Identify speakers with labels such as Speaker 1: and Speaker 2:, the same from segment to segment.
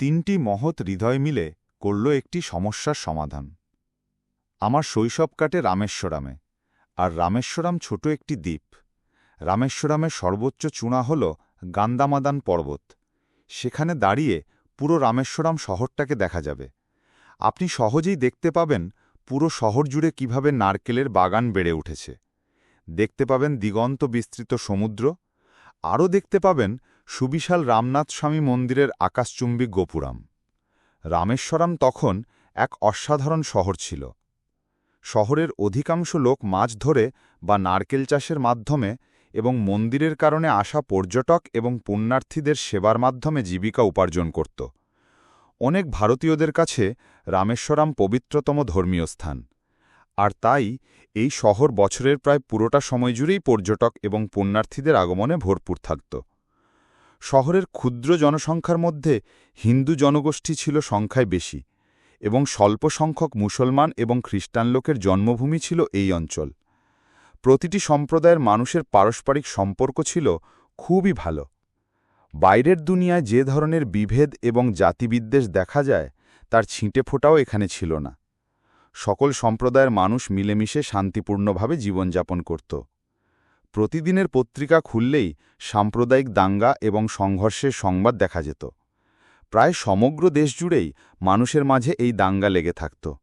Speaker 1: তিনটি মহৎ হৃদয় মিলে করল একটি সমস্যার সমাধান। আমার শৈশব কাটে রামেশ্বরামে, আর রামেশ্বরাম ছোট একটি দ্বীপ। রামেশ্বরামের সর্বোচ্চ চূড়া হল গান্দামাদান পর্বত। সেখানে দাঁড়িয়ে পুরো রামেশ্বরাম শহরটাকে দেখা যাবে। আপনি সহজেই দেখতে পাবেন পুরো শহর জুড়ে কীভাবে নারকেলের বাগান বেড়ে উঠেছে। দেখতে পাবেন দিগন্ত বিস্তৃত সমুদ্র। আরও দেখতে পাবেন সুবিশাল রামনাথ স্বামী মন্দিরের আকাশচুম্বী গোপুরাম। রামেশ্বরাম তখন এক অসাধারণ শহর ছিল। শহরের অধিকাংশ লোক মাছ ধরে বা নারকেল চাষের মাধ্যমে এবং মন্দিরের কারণে আসা পর্যটক এবং পুণ্যার্থীদের সেবার মাধ্যমে জীবিকা উপার্জন করত। অনেক ভারতীয়দের কাছে রামেশ্বরাম পবিত্রতম ধর্মীয় স্থান। আর তাই এই শহর বছরের প্রায় পুরোটা সময় জুড়েই পর্যটক এবং পুণ্যার্থীদের আগমনে ভরপুর থাকত। শহরের ক্ষুদ্র জনসংখ্যার মধ্যে হিন্দু জনগোষ্ঠী ছিল সংখ্যায় বেশি, এবং স্বল্প সংখ্যক মুসলমান এবং খ্রিস্টান লোকের জন্মভূমি ছিল এই অঞ্চল। প্রতিটি সম্প্রদায়ের মানুষের পারস্পরিক সম্পর্ক ছিল খুবই ভালো। বাইরের দুনিয়ায় যে ধরনের বিভেদ এবং জাতিবিদ্বেষ দেখা যায়, তার ছিঁটে ফোটাও এখানে ছিল না। সকল সম্প্রদায়ের মানুষ মিলেমিশে শান্তিপূর্ণভাবে জীবনযাপন করত। প্রতিদিনের পত্রিকা খুললেই সাম্প্রদায়িক দাঙ্গা এবং সংঘর্ষের সংবাদ দেখা যেত। প্রায় সমগ্র দেশ জুড়েই মানুষের মাঝে এই দাঙ্গা লেগে থাকত।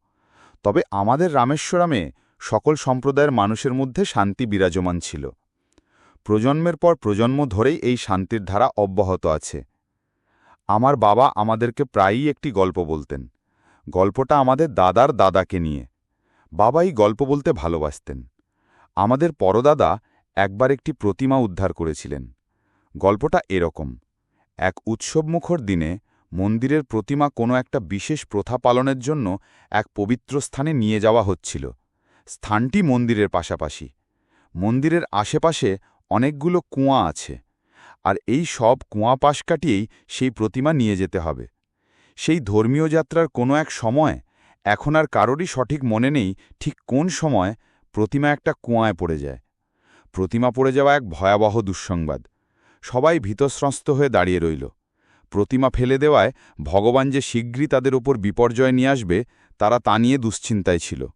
Speaker 1: তবে আমাদের রামেশ্বরামে সকল সম্প্রদায়ের মানুষের মধ্যে শান্তি বিরাজমান ছিল। প্রজন্মের পর প্রজন্ম ধরেই এই শান্তির ধারা অব্যাহত আছে। আমার বাবা আমাদেরকে প্রায়ই একটি গল্প বলতেন। গল্পটা আমাদের দাদার দাদাকে নিয়ে। বাবাই গল্প বলতে ভালোবাসতেন। আমাদের পরদাদা একবার একটি প্রতিমা উদ্ধার করেছিলেন। গল্পটা এরকম। এক উৎসবমুখর দিনে মন্দিরের প্রতিমা কোনো একটা বিশেষ প্রথা পালনের জন্য এক পবিত্র স্থানে নিয়ে যাওয়া হচ্ছিল। স্থানটি মন্দিরের পাশাপাশি। মন্দিরের আশেপাশে অনেকগুলো কুয়া আছে, আর এই সব কুয়া পাশ কাটিয়েই সেই প্রতিমা নিয়ে যেতে হবে। সেই ধর্মীয় যাত্রার কোনো এক সময় এখন আর কারোরই সঠিক মনে নেই ঠিক কোন সময় প্রতিমা একটা কুয়ায় পড়ে যায়। প্রতিমা পড়ে যাওয়া এক ভয়াবহ দুঃসংবাদ। সবাই ভীতস্রস্ত হয়ে দাঁড়িয়ে রইল। প্রতিমা ফেলে দেওয়ায় ভগবান যে শীঘ্রই তাদের ওপর বিপর্যয় নিয়ে আসবে, তারা তা নিয়ে দুশ্চিন্তায় ছিল।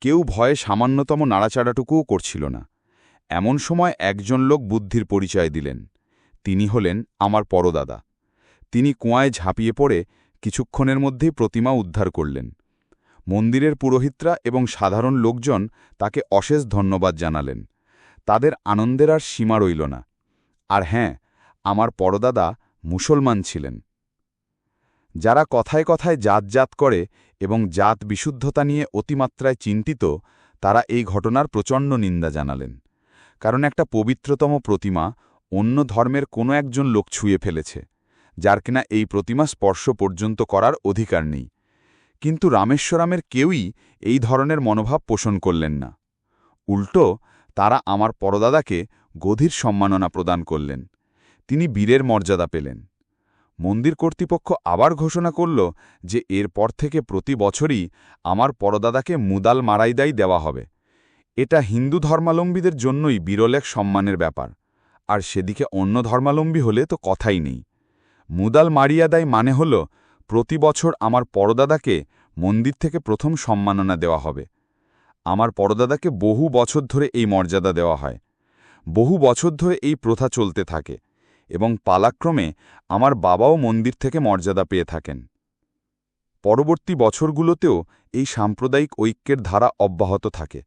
Speaker 1: কেউ ভয়ে সামান্যতম নাড়াচাড়াটুকুও করছিল না। এমন সময় একজন লোক বুদ্ধির পরিচয় দিলেন। তিনি হলেন আমার পরদাদা। তিনি কুয়ায় ঝাঁপিয়ে পড়ে কিছুক্ষণের মধ্যেই প্রতিমা উদ্ধার করলেন। মন্দিরের পুরোহিতরা এবং সাধারণ লোকজন তাকে অশেষ ধন্যবাদ জানালেন। তাদের আনন্দের আর সীমা রইল না। আর হ্যাঁ আমার পরদাদা মুসলমান ছিলেন। যারা কথায় কথায় জাত জাত করে এবং জাত বিশুদ্ধতা নিয়ে অতিমাত্রায় চিন্তিত, তারা এই ঘটনার প্রচণ্ড নিন্দা জানালেন। কারণ একটা পবিত্রতম প্রতিমা অন্য ধর্মের কোনো একজন লোক ছুঁয়ে ফেলেছে, যার কিনা এই প্রতিমা স্পর্শ পর্যন্ত করার অধিকার নেই। কিন্তু রামেশ্বরামের কেউই এই ধরনের মনোভাব পোষণ করলেন না। উল্টো তারা আমার পরদাদাকে গধীর সম্মাননা প্রদান করলেন। তিনি বীরের মর্যাদা পেলেন। মন্দির কর্তৃপক্ষ আবার ঘোষণা করল যে এরপর থেকে প্রতি বছরই আমার পরদাদাকে মুদাল মারাইদাই দেওয়া হবে। এটা হিন্দু ধর্মালম্বীদের জন্যই বিরল এক সম্মানের ব্যাপার। আর সেদিকে অন্য ধর্মালম্বী হলে তো কথাই নেই। মুদাল মারিয়াদাই মানে হল, প্রতি বছর আমার পরদাদাকে মন্দির থেকে প্রথম সম্মাননা দেওয়া হবে। আমার পরদাদাকে বহু বছর ধরে এই মর্যাদা দেওয়া হয়। বহু বছর ধরে এই প্রথা চলতে থাকে এবং পালাক্রমে আমার বাবাও মন্দির থেকে মর্যাদা পেয়ে থাকেন। পরবর্তী বছরগুলোতেও এই সাম্প্রদায়িক ঐক্যের ধারা অব্যাহত থাকে।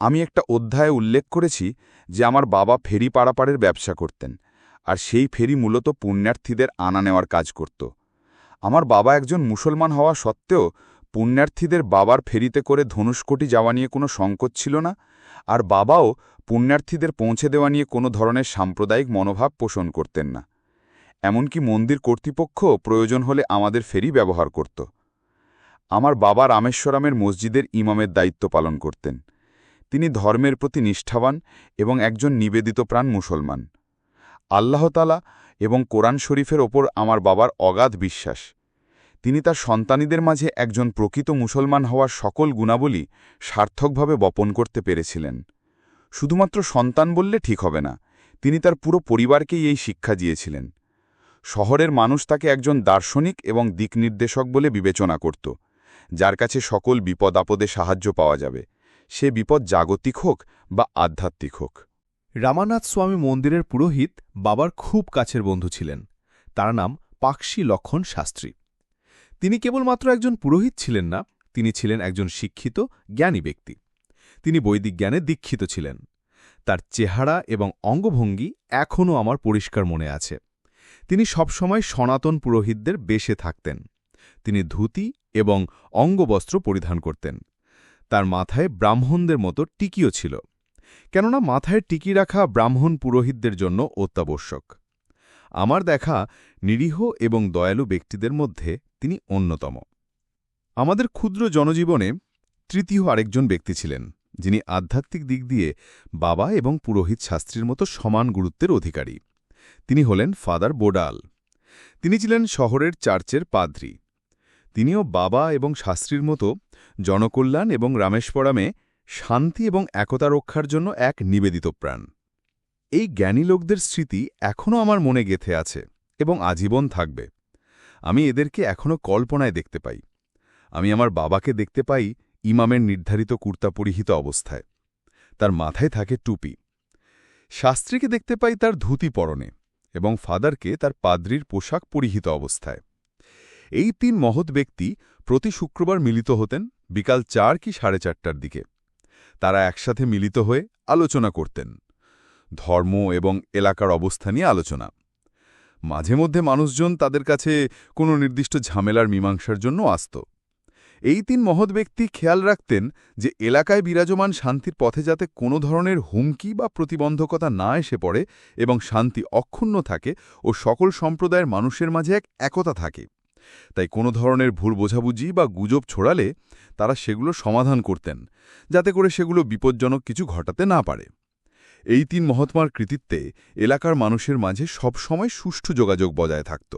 Speaker 1: আমি একটা অধ্যায়ে উল্লেখ করেছি যে আমার বাবা ফেরি পাড়াপাড়ের ব্যবসা করতেন আর সেই ফেরি মূলত পুণ্যার্থীদের আনা নেওয়ার কাজ করত। আমার বাবা একজন মুসলমান হওয়া সত্ত্বেও পুণ্যার্থীদের বাবার ফেরিতে করে ধনুষ্কটি যাওয়া নিয়ে কোনো সংকট ছিল না, আর বাবাও পুণ্যার্থীদের পৌঁছে দেওয়া নিয়ে কোনো ধরনের সাম্প্রদায়িক মনোভাব পোষণ করতেন না। এমনকি মন্দির কর্তৃপক্ষ প্রয়োজন হলে আমাদের ফেরি ব্যবহার করত। আমার বাবা রামেশ্বরামের মসজিদের ইমামের দায়িত্ব পালন করতেন। তিনি ধর্মের প্রতি নিষ্ঠাবান এবং একজন নিবেদিত প্রাণ মুসলমান। আল্লাহতালা এবং কোরআন শরীফের ওপর আমার বাবার অগাধ বিশ্বাস। তিনি তার সন্তানীদের মাঝে একজন প্রকৃত মুসলমান হওয়ার সকল গুণাবলী সার্থকভাবে বপন করতে পেরেছিলেন। শুধুমাত্র সন্তান বললে ঠিক হবে না, তিনি তার পুরো পরিবারকেই এই শিক্ষা দিয়েছিলেন।
Speaker 2: শহরের মানুষ তাকে একজন দার্শনিক এবং দিকনির্দেশক বলে বিবেচনা করত, যার কাছে সকল বিপদ আপদে সাহায্য পাওয়া যাবে। সে বিপদ জাগতিক হোক বা আধ্যাত্মিক হোক।
Speaker 3: রামানাথ স্বামী মন্দিরের পুরোহিত বাবার খুব কাছের বন্ধু ছিলেন। তার নাম পাকশি লক্ষণ শাস্ত্রী। তিনি কেবলমাত্র একজন পুরোহিত ছিলেন না, তিনি ছিলেন একজন শিক্ষিত, জ্ঞানী ব্যক্তি। তিনি বৈদিক জ্ঞানে দীক্ষিত ছিলেন। তার চেহারা এবং অঙ্গভঙ্গি এখনও আমার পরিষ্কার মনে আছে। তিনি সবসময় সনাতন পুরোহিতদের বেশে থাকতেন। তিনি ধুতি এবং অঙ্গবস্ত্র পরিধান করতেন। তার মাথায় ব্রাহ্মণদের মতো টিকিও ছিল, কেননা মাথায় টিকি রাখা ব্রাহ্মণ পুরোহিতদের জন্য অত্যাবশ্যক। আমার দেখা নিরীহ এবং দয়ালু ব্যক্তিদের মধ্যে তিনি অন্যতম। আমাদের ক্ষুদ্র জনজীবনে তৃতীয় আরেকজন ব্যক্তি ছিলেন, যিনি আধ্যাত্মিক দিক দিয়ে বাবা এবং পুরোহিত শাস্ত্রীর মতো সমান গুরুত্বের অধিকারী। তিনি হলেন ফাদার বোডাল। তিনি ছিলেন শহরের চার্চের পাদ্রী। তিনিও বাবা এবং শাস্ত্রীর মতো জনকল্যাণ এবং রামেশ্বরামে শান্তি এবং একতা রক্ষার জন্য এক নিবেদিত প্রাণ। এই জ্ঞানী লোকদের স্মৃতি এখনও আমার মনে গেথে আছে এবং আজীবন থাকবে। আমি এদেরকে এখনও কল্পনায় দেখতে পাই। আমি আমার বাবাকে দেখতে পাই ইমামের নির্ধারিত কুর্তা পরিহিত অবস্থায়। তার মাথায় থাকে টুপি। শাস্ত্রীকে দেখতে পাই তার ধুতি পরনে এবং ফাদারকে তার পাদ্রির পোশাক পরিহিত অবস্থায়। এই তিন মহৎ ব্যক্তি প্রতি শুক্রবার মিলিত হতেন বিকাল চার কি সাড়ে চারটার দিকে। তারা একসাথে মিলিত হয়ে আলোচনা করতেন। ধর্ম এবং এলাকার অবস্থা নিয়ে আলোচনা। মাঝে মধ্যে মানুষজন তাদের কাছে কোনো নির্দিষ্ট ঝামেলার মীমাংসার জন্য আসত। এই তিন মহৎ ব্যক্তি খেয়াল রাখতেন যে এলাকায় বিরাজমান শান্তির পথে যাতে কোনো ধরনের হুমকি বা প্রতিবন্ধকতা না এসে পড়ে এবং শান্তি অক্ষুণ্ণ থাকে ও সকল সম্প্রদায়ের মানুষের মাঝে এক একতা থাকে। তাই কোনো ধরনের ভুল বোঝাবুঝি বা গুজব ছড়ালে তারা সেগুলো সমাধান করতেন, যাতে করে সেগুলো বিপজ্জনক কিছু ঘটাতে না পারে। এই তিন মহাত্মার কৃতিত্বে এলাকার মানুষের মাঝে সবসময় সুষ্ঠু যোগাযোগ বজায় থাকত।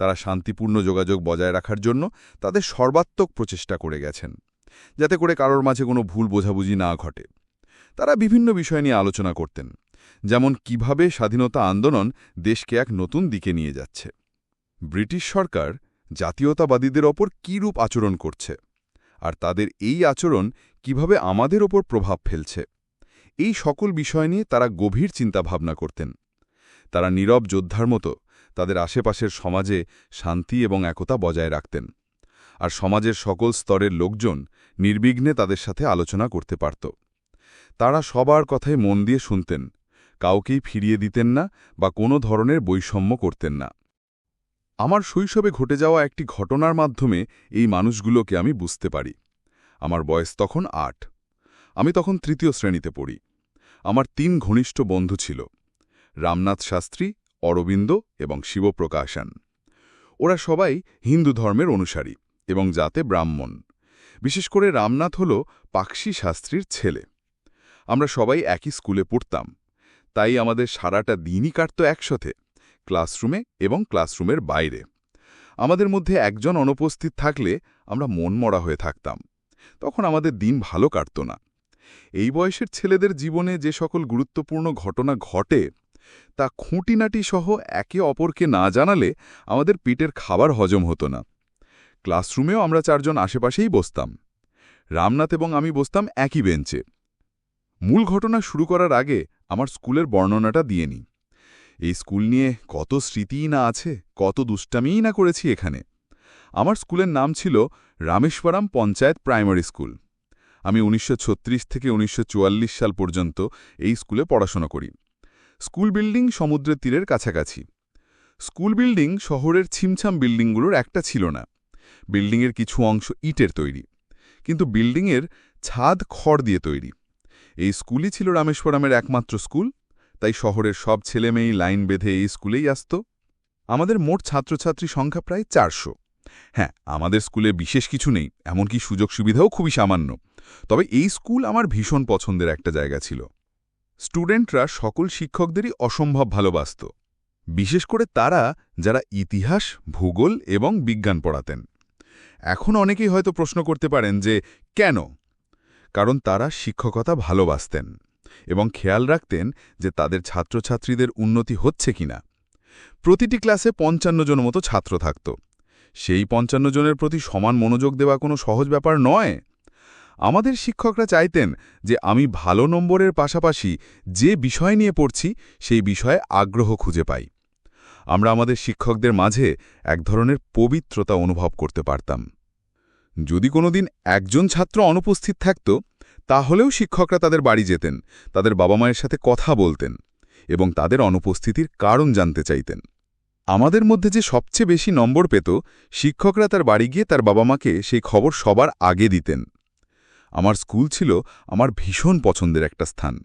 Speaker 3: তারা শান্তিপূর্ণ যোগাযোগ বজায় রাখার জন্য তাদের সর্বাত্মক প্রচেষ্টা করে গেছেন, যাতে করে কারোর মাঝে কোনো ভুল বোঝাবুঝি না ঘটে। তারা বিভিন্ন বিষয় নিয়ে আলোচনা করতেন, যেমন কীভাবে স্বাধীনতা আন্দোলন দেশকে এক নতুন দিকে নিয়ে যাচ্ছে। ব্রিটিশ সরকার জাতীয়তাবাদীদের ওপর কী রূপ আচরণ করছে, আর তাদের এই আচরণ কীভাবে আমাদের ওপর প্রভাব ফেলছে। এই সকল বিষয় নিয়ে তারা গভীর চিন্তাভাবনা করতেন। তারা নীরব যোদ্ধার মতো তাদের আশেপাশের সমাজে শান্তি এবং একতা বজায় রাখতেন। আর সমাজের সকল স্তরের লোকজন নির্বিঘ্নে তাদের সাথে আলোচনা করতে পারত। তারা সবার কথায় মন দিয়ে শুনতেন, কাউকেই ফিরিয়ে দিতেন না বা কোনো ধরনের বৈষম্য করতেন না। আমার শৈশবে ঘটে যাওয়া একটি ঘটনার মাধ্যমে এই মানুষগুলোকে আমি বুঝতে পারি। আমার বয়স তখন আট। আমি তখন তৃতীয় শ্রেণীতে পড়ি। আমার তিন ঘনিষ্ঠ বন্ধু ছিল, রামনাথ শাস্ত্রী, অরবিন্দ এবং শিবপ্রকাশান। ওরা সবাই হিন্দু ধর্মের অনুসারী এবং জাতে ব্রাহ্মণ। বিশেষ করে রামনাথ হল পাকশি শাস্ত্রীর ছেলে। আমরা সবাই একই স্কুলে পড়তাম, তাই আমাদের সারাটা দিনই কাটত একসাথে, ক্লাসরুমে এবং ক্লাসরুমের বাইরে। আমাদের মধ্যে একজন অনুপস্থিত থাকলে আমরা মনমরা হয়ে থাকতাম, তখন আমাদের দিন ভালো কাটত না। এই বয়সের ছেলেদের জীবনে যে সকল গুরুত্বপূর্ণ ঘটনা ঘটে, তা খুঁটিনাটি সহ একে অপরকে না জানালে আমাদের পিটের খাবার হজম হতো না। ক্লাসরুমেও আমরা চারজন আশেপাশেই বসতাম। রামনাথ এবং আমি বসতাম একই বেঞ্চে। মূল ঘটনা শুরু করার আগে আমার স্কুলের বর্ণনাটা দিয়ে নিই। এই স্কুল নিয়ে কত স্মৃতিই না আছে, কত দুষ্টামিই না করেছি এখানে। আমার স্কুলের নাম ছিল রামেশ্বরম পঞ্চায়েত প্রাইমারি স্কুল। আমি উনিশশো ছত্রিশ থেকে উনিশশো চুয়াল্লিশ সাল পর্যন্ত এই স্কুলে পড়াশোনা করি। স্কুল বিল্ডিং সমুদ্রের তীরের কাছাকাছি। স্কুল বিল্ডিং শহরের ছিমছাম বিল্ডিংগুলোর একটা ছিল না। বিল্ডিংয়ের কিছু অংশ ইটের তৈরি। কিন্তু বিল্ডিংয়ের ছাদ খড় দিয়ে তৈরি। এই স্কুলই ছিল রামেশ্বরামের একমাত্র স্কুল, তাই শহরের সব ছেলেমেয়েই লাইন বেঁধে এই স্কুলেই আসত। আমাদের মোট ছাত্রছাত্রী সংখ্যা প্রায় চারশো। হ্যাঁ আমাদের স্কুলে বিশেষ কিছু নেই, এমনকি সুযোগ সুবিধাও খুবই সামান্য। তবে এই স্কুল আমার ভীষণ পছন্দের একটা জায়গা ছিল। স্টুডেন্টরা সকল শিক্ষকদেরই অসম্ভব ভালোবাসত, বিশেষ করে তারা যারা ইতিহাস, ভূগোল এবং বিজ্ঞান পড়াতেন। এখন অনেকেই হয়তো প্রশ্ন করতে পারেন যে, কেন? কারণ তারা শিক্ষকতা ভালোবাসতেন এবং খেয়াল রাখতেন যে তাদের ছাত্রছাত্রীদের উন্নতি হচ্ছে কিনা। প্রতিটি ক্লাসে পঞ্চান্ন জন মতো ছাত্র থাকত। সেই পঞ্চান্ন জনের প্রতি সমান মনোযোগ দেওয়া কোনো সহজ ব্যাপার নয়। আমাদের শিক্ষকরা চাইতেন যে আমি ভালো নম্বরের পাশাপাশি যে বিষয় নিয়ে পড়ছি সেই বিষয়ে আগ্রহ খুঁজে পাই। আমরা আমাদের শিক্ষকদের মাঝে এক ধরনের পবিত্রতা অনুভব করতে পারতাম। যদি কোনোদিন একজন ছাত্র অনুপস্থিত থাকত, তাহলেও শিক্ষকরা তাদের বাড়ি যেতেন, তাদের বাবা মায়ের সাথে কথা বলতেন এবং তাদের অনুপস্থিতির কারণ জানতে চাইতেন। আমাদের মধ্যে যে সবচেয়ে বেশি নম্বর পেত, শিক্ষকরা তার বাড়ি গিয়ে তার বাবা মাকে সেই খবর সবার আগে দিতেন। আমার স্কুল ছিল আমার ভীষণ পছন্দের একটা স্থান।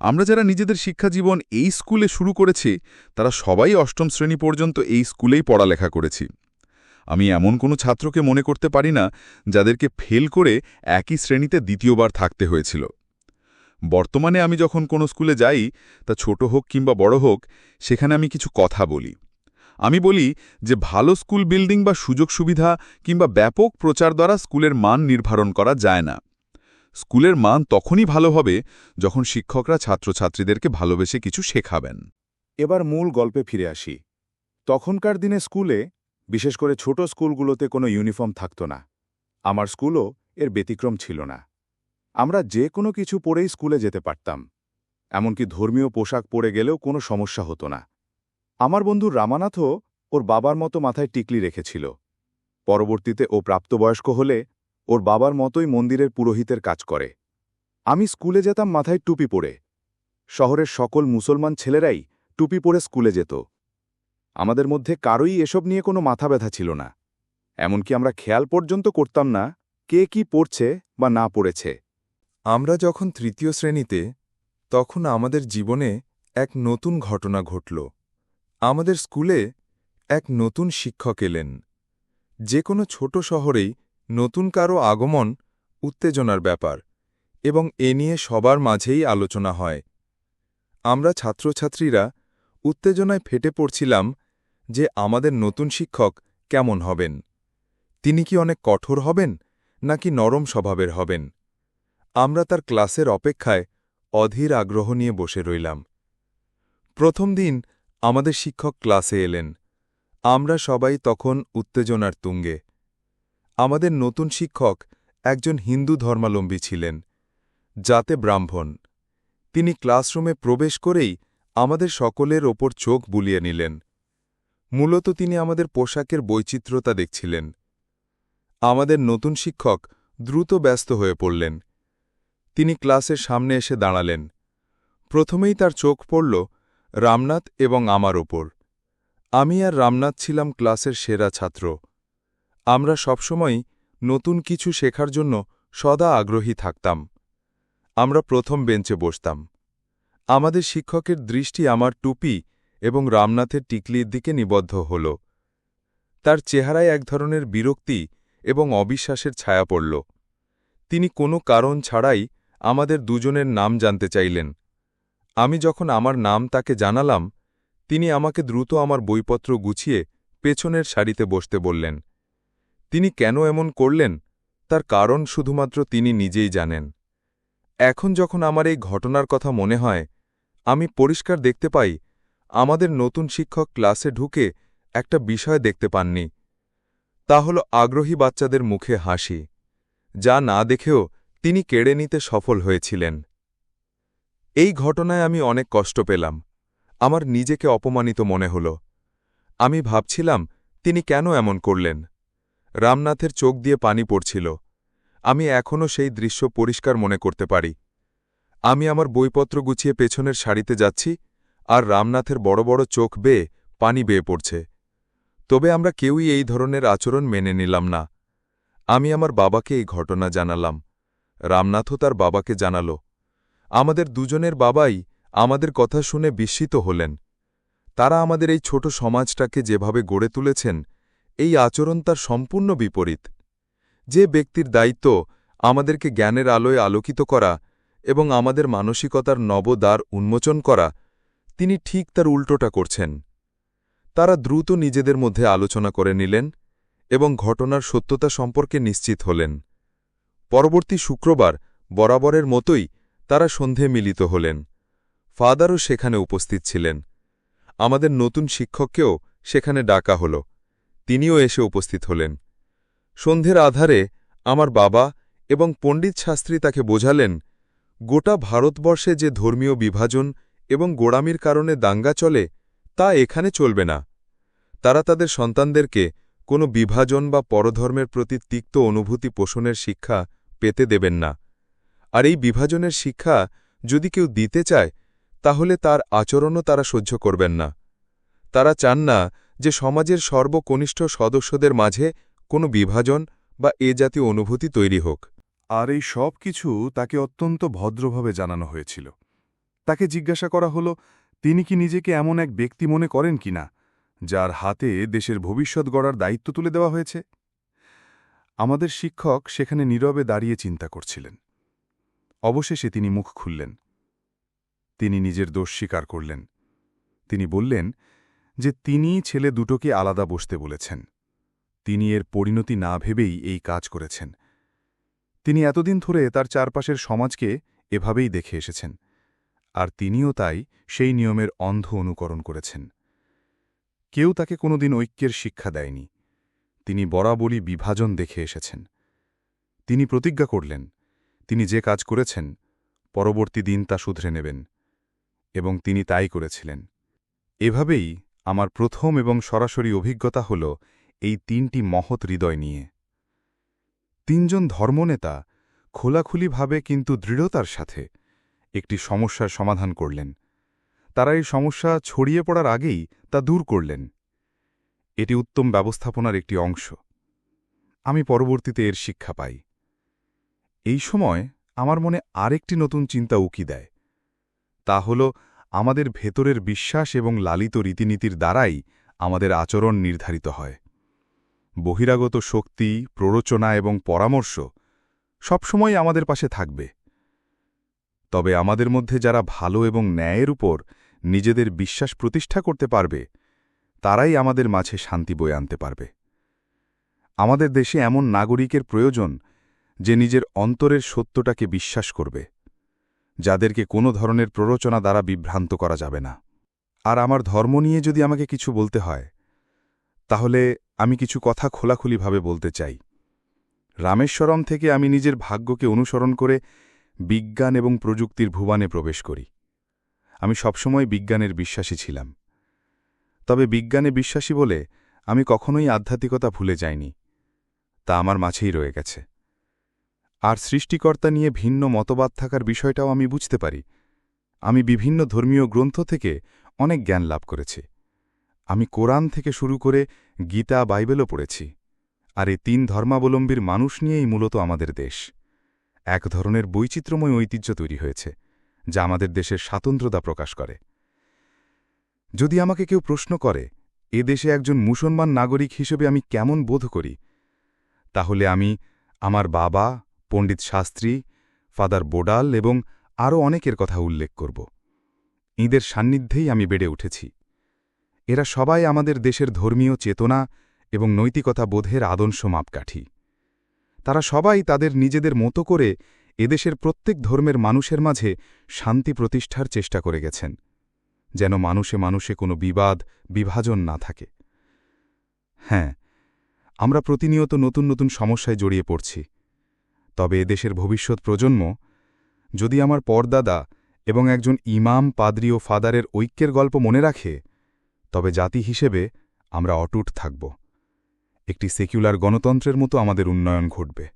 Speaker 3: আমরা যারা নিজেদের শিক্ষা জীবন এই স্কুলে শুরু করেছি, তারা সবাই অষ্টম শ্রেণি পর্যন্ত এই স্কুলেই পড়ালেখা করেছি। আমি এমন কোনো ছাত্রকে মনে করতে পারি না, যাদেরকে ফেল করে একই শ্রেণীতে দ্বিতীয়বার থাকতে হয়েছিল। বর্তমানে আমি যখন কোনো স্কুলে যাই, তা ছোট হোক কিংবা বড় হোক, সেখানে আমি কিছু কথা বলি। আমি বলি যে ভালো স্কুল বিল্ডিং বা সুযোগ সুবিধা কিংবা ব্যাপক প্রচার দ্বারা স্কুলের মান নির্ধারণ করা যায় না। স্কুলের মান তখনই ভালো হবে যখন শিক্ষকরা ছাত্রছাত্রীদেরকে ভালোবেসে কিছু শেখাবেন।
Speaker 1: এবার মূল গল্পে ফিরে আসি। তখনকার দিনে স্কুলে, বিশেষ করে ছোট স্কুলগুলোতে কোনো ইউনিফর্ম থাকত না। আমার স্কুলও এর ব্যতিক্রম ছিল না। আমরা যে কোনো কিছু পরেই স্কুলে যেতে পারতাম। এমনকি ধর্মীয় পোশাক পরে গেলেও কোনো সমস্যা হতো না। আমার বন্ধু রামানাথও ওর বাবার মতো মাথায় টিকলি রেখেছিল। পরবর্তীতে ও প্রাপ্তবয়স্ক হলে ওর বাবার মতোই মন্দিরের পুরোহিতের কাজ করে। আমি স্কুলে যেতাম মাথায় টুপি পরে। শহরের সকল মুসলমান ছেলেরাই টুপি পরে স্কুলে যেত। আমাদের মধ্যে কারোই এসব নিয়ে কোনো মাথা ব্যথা ছিল না। এমনকি আমরা খেয়াল পর্যন্ত করতাম না কে কি পড়ছে বা না পড়েছে।
Speaker 4: আমরা যখন তৃতীয় শ্রেণীতে, তখন আমাদের জীবনে এক নতুন ঘটনা ঘটল। আমাদের স্কুলে এক নতুন শিক্ষক এলেন। যে কোনো ছোট শহরেই নতুন কারও আগমন উত্তেজনার ব্যাপার এবং এ নিয়ে সবার মাঝেই আলোচনা হয়। আমরা ছাত্রছাত্রীরা উত্তেজনায় ফেটে পড়ছিলাম যে আমাদের নতুন শিক্ষক কেমন হবেন? তিনি কি অনেক কঠোর হবেন নাকি নরম স্বভাবের হবেন? আমরা তার ক্লাসের অপেক্ষায় অধীর আগ্রহ নিয়ে বসে রইলাম। প্রথম দিন আমাদের শিক্ষক ক্লাসে এলেন। আমরা সবাই তখন উত্তেজনার তুঙ্গে আমাদের নতুন শিক্ষক একজন হিন্দু ধর্মালম্বী ছিলেন, যাতে ব্রাহ্মণ। তিনি ক্লাসরুমে প্রবেশ করেই আমাদের সকলের ওপর চোখ বুলিয়ে নিলেন। মূলত তিনি আমাদের পোশাকের বৈচিত্র্যতা দেখছিলেন। আমাদের নতুন শিক্ষক দ্রুত ব্যস্ত হয়ে পড়লেন। তিনি ক্লাসের সামনে এসে দাঁড়ালেন। প্রথমেই তার চোখ পড়ল রামনাথ এবং আমার ওপর। আমি আর রামনাথ ছিলাম ক্লাসের সেরা ছাত্র। আমরা সবসময় নতুন কিছু শেখার জন্য সদা আগ্রহী থাকতাম। আমরা প্রথম বেঞ্চে বসতাম। আমাদের শিক্ষকের দৃষ্টি আমার টুপি এবং রামনাথের টিকলির দিকে নিবদ্ধ হল। তার চেহারায় এক ধরনের বিরক্তি এবং অবিশ্বাসের ছায়া পড়ল। তিনি কোনো কারণ ছাড়াই আমাদের দুজনের নাম জানতে চাইলেন। আমি যখন আমার নাম তাকে জানালাম, তিনি আমাকে দ্রুত আমার বইপত্র গুছিয়ে পেছনের সারিতে বসতে বললেন। তিনি কেন এমন করলেন, তার কারণ শুধুমাত্র তিনি নিজেই জানেন। এখন যখন আমার এই ঘটনার কথা মনে হয়, আমি পরিষ্কার দেখতে পাই, আমাদের নতুন শিক্ষক ক্লাসে ঢুকে একটা বিষয় দেখতে পাননি। তা হল আগ্রহী বাচ্চাদের মুখে হাসি, যা না দেখেও তিনি কেড়ে নিতে সফল হয়েছিলেন। এই ঘটনায় আমি অনেক কষ্ট পেলাম। আমার নিজেকে অপমানিত মনে হল। আমি ভাবছিলাম, তিনি কেন এমন করলেন? রামনাথের চোখ দিয়ে পানি পড়ছিল। আমি এখনও সেই দৃশ্য পরিষ্কার মনে করতে পারি। আমি আমার বইপত্র গুছিয়ে পেছনের শাড়িতে যাচ্ছি আর রামনাথের বড় বড় চোখ বেয়ে পানি বেয়ে পড়ছে। তবে আমরা কেউই এই ধরনের আচরণ মেনে নিলাম না। আমি আমার বাবাকে এই ঘটনা জানালাম। রামনাথও তার বাবাকে জানাল। আমাদের দুজনের বাবাই আমাদের কথা শুনে বিস্মিত হলেন। তারা আমাদের এই ছোট সমাজটাকে যেভাবে গড়ে তুলেছেন এই আচরণ তার সম্পূর্ণ বিপরীত। যে ব্যক্তির দায়িত্ব আমাদেরকে জ্ঞানের আলোয় আলোকিত করা এবং আমাদের মানসিকতার নবদ্বার উন্মোচন করা, তিনি ঠিক তার উল্টোটা করছেন। তারা দ্রুত নিজেদের মধ্যে আলোচনা করে নিলেন এবং ঘটনার সত্যতা সম্পর্কে নিশ্চিত হলেন। পরবর্তী শুক্রবার বরাবরের মতোই তারা সন্ধে মিলিত হলেন। ফাদারও সেখানে উপস্থিত ছিলেন। আমাদের নতুন শিক্ষককেও সেখানে ডাকা হল। তিনিও এসে উপস্থিত হলেন। সন্ধ্যের আধারে আমার বাবা এবং পণ্ডিত শাস্ত্রী তাকে বোঝালেন, গোটা ভারতবর্ষে যে ধর্মীয় বিভাজন এবং গোড়ামির কারণে দাঙ্গা চলে, তা এখানে চলবে না। তারা তাদের সন্তানদেরকে কোনো বিভাজন বা পরধর্মের প্রতি তিক্ত অনুভূতি পোষণের শিক্ষা পেতে দেবেন না। আর এই বিভাজনের শিক্ষা যদি কেউ দিতে চায়, তাহলে তার আচরণও তারা সহ্য করবেন না। তারা চান না যে সমাজের সর্বকনিষ্ঠ সদস্যদের মাঝে কোনো বিভাজন বা এ জাতীয় অনুভূতি তৈরি হোক।
Speaker 1: আর এই সব কিছু তাকে অত্যন্ত ভদ্রভাবে জানানো হয়েছিল। তাকে জিজ্ঞাসা করা হল, তিনি কি নিজেকে এমন এক ব্যক্তি মনে করেন কিনা যার হাতে দেশের ভবিষ্যৎ গড়ার দায়িত্ব তুলে দেওয়া হয়েছে? আমাদের শিক্ষক সেখানে নীরবে দাঁড়িয়ে চিন্তা করছিলেন। অবশেষে তিনি মুখ খুললেন। তিনি নিজের দোষ স্বীকার করলেন। তিনি বললেন যে তিনি ছেলে দুটোকে আলাদা বসতে বলেছেন। তিনি এর পরিণতি না ভেবেই এই কাজ করেছেন। তিনি এতদিন ধরে তার চারপাশের সমাজকে এভাবেই দেখে এসেছেন, আর তিনিও তাই সেই নিয়মের অন্ধ অনুকরণ করেছেন। কেউ তাকে কোনোদিন ঐক্যের শিক্ষা দেয়নি। তিনি বরাবরই বিভাজন দেখে এসেছেন। তিনি প্রতিজ্ঞা করলেন, তিনি যে কাজ করেছেন, পরবর্তী দিন তা শুধরে নেবেন, এবং তিনি তাই করেছিলেন। এভাবেই আমার প্রথম এবং সরাসরি অভিজ্ঞতা হল এই তিনটি মহৎ হৃদয় নিয়ে। তিনজন ধর্মনেতা খোলাখুলিভাবে কিন্তু দৃঢ়তার সাথে একটি সমস্যার সমাধান করলেন। তারা এই সমস্যা ছড়িয়ে পড়ার আগেই তা দূর করলেন। এটি উত্তম ব্যবস্থাপনার একটি অংশ। আমি পরবর্তীতে এর শিক্ষা পাই। এই সময় আমার মনে আরেকটি নতুন চিন্তা উকি দেয়। তা হল আমাদের ভেতরের বিশ্বাস এবং লালিত রীতিনীতির দ্বারাই আমাদের আচরণ নির্ধারিত হয়। বহিরাগত শক্তি, প্ররোচনা এবং পরামর্শ সবসময় আমাদের পাশে থাকবে। তবে আমাদের মধ্যে যারা ভালো এবং ন্যায়ের উপর নিজেদের বিশ্বাস প্রতিষ্ঠা করতে পারবে, তারাই আমাদের মাঝে শান্তি বয়ে আনতে পারবে। আমাদের দেশে এমন নাগরিকের প্রয়োজন যে নিজের অন্তরের সত্যটাকে বিশ্বাস করবে। যাদেরকে কোনো ধরনের প্ররোচনা দ্বারা বিভ্রান্ত করা যাবে না। আর আমার ধর্ম নিয়ে যদি আমাকে কিছু বলতে হয়, তাহলে আমি কিছু কথা খোলাখুলিভাবে বলতে চাই। রামেশ্বরম থেকে আমি নিজের ভাগ্যকে অনুসরণ করে বিজ্ঞান এবং প্রযুক্তির ভুবানে প্রবেশ করি। আমি সবসময় বিজ্ঞানের বিশ্বাসী ছিলাম। তবে বিজ্ঞানে বিশ্বাসী বলে আমি কখনোই আধ্যাত্মিকতা ভুলে যাইনি। তা আমার মাঝেই রয়ে গেছে। আর সৃষ্টিকর্তা নিয়ে ভিন্ন মতবাদ থাকার বিষয়টাও আমি বুঝতে পারি। আমি বিভিন্ন ধর্মীয় গ্রন্থ থেকে অনেক জ্ঞান লাভ করেছি। আমি কোরআন থেকে শুরু করে গীতা, বাইবেলও পড়েছি। আর এই তিন ধর্মাবলম্বীর মানুষ নিয়েই মূলত আমাদের দেশ। এক ধরনের বৈচিত্র্যময় ঐতিহ্য তৈরি হয়েছে, যা আমাদের দেশের স্বাতন্ত্রতা প্রকাশ করে। যদি আমাকে কেউ প্রশ্ন করে, এ দেশে একজন মুসলমান নাগরিক হিসেবে আমি কেমন বোধ করি? তাহলে আমি আমার বাবা পণ্ডিত শাস্ত্রী, ফাদার বোডাল এবং আরও অনেকের কথা উল্লেখ করব। এঁদের সান্নিধ্যেই আমি বেড়ে উঠেছি। এরা সবাই আমাদের দেশের ধর্মীয় চেতনা এবং নৈতিকতা বোধের আদর্শ মাপকাঠি। তারা সবাই তাদের নিজেদের মতো করে এদেশের প্রত্যেক ধর্মের মানুষের মাঝে শান্তি প্রতিষ্ঠার চেষ্টা করে গেছেন, যেন মানুষে মানুষে কোনো বিবাদ, বিভাজন না থাকে। হ্যাঁ আমরা প্রতিনিয়ত নতুন নতুন সমস্যায় জড়িয়ে পড়ছি। তবে এদেশের ভবিষ্যৎ প্রজন্ম, যদি আমার পরদাদা এবং একজন ইমাম, পাদ্রি ও ফাদারের ঐক্যের গল্প মনে রাখে, তবে জাতি হিসেবে আমরা অটুট থাকব। একটি সেকুলার গণতন্ত্রের মতো আমাদের উন্নয়ন ঘটবে।